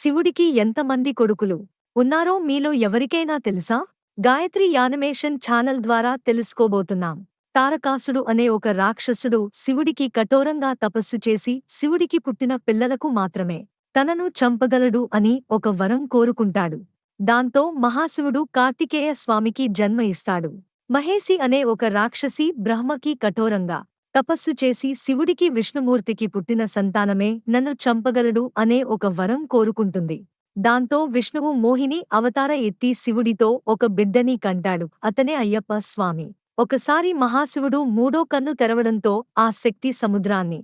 శివుడికి ఎంతమంది కొడుకులు ఉన్నారో మీలో ఎవరికైనా తెలుసా? గాయత్రి యానిమేషన్ ఛానల్ ద్వారా తెలుసుకోబోతున్నాం. తారకాసుడు అనే ఒక రాక్షసుడు శివుడికి కఠోరంగా తపస్సు చేసి శివుడికి పుట్టిన పిల్లలకు మాత్రమే తనను చంపగలడు అని ఒక వరం కోరుకుంటాడు. దాంతో మహాశివుడు కార్తికేయ స్వామికి జన్మ ఇస్తాడు. మహేసి అనే ఒక రాక్షసి బ్రహ్మకి కఠోరంగా తపస్సు చేసి శివుడికి విష్ణుమూర్తికి పుట్టిన సంతానమే నన్ను చంపగలడు అనే ఒక వరం కోరుకుంటుంది. దాంతో విష్ణువు మోహిని అవతార ఎత్తి శివుడితో ఒక బిడ్డని కంటాడు. అతనే అయ్యప్ప స్వామి. ఒకసారి మహాశివుడు మూడో కన్ను తెరవడంతో ఆ శక్తి సముద్రాన్ని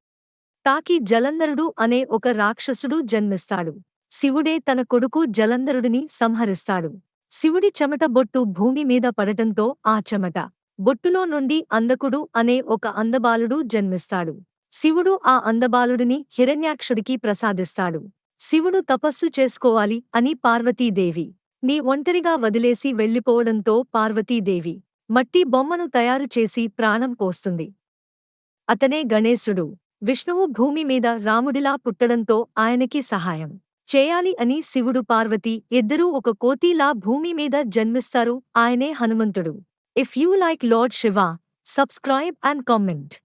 తాకి జలంధరుడు అనే ఒక రాక్షసుడు జన్మిస్తాడు. శివుడే తన కొడుకు జలంధరుడిని సంహరిస్తాడు. శివుడి చెమట బొట్టు భూమి మీద పడటంతో ఆ చెమట బొట్టులో నుండి అందకుడు అనే ఒక అందబాలుడు జన్మిస్తాడు. శివుడు ఆ అందబాలుడిని హిరణ్యాక్షుడికి ప్రసాదిస్తాడు. శివుడు తపస్సు చేసుకోవాలి అని పార్వతీదేవి. నీ ఒంటరిగా వదిలేసి వెళ్ళిపోవడంతో పార్వతీదేవి మట్టి బొమ్మను తయారు చేసి ప్రాణం పోస్తుంది. అతనే గణేశుడు. విష్ణువు భూమి మీద రాముడిలా పుట్టడంతో ఆయనకి సహాయం చేయాలి అని శివుడు పార్వతి ఇద్దరూ ఒక కోతిలా భూమి మీద జన్మిస్తారు. ఆయనే హనుమంతుడు. If you like Lord Shiva, subscribe and comment.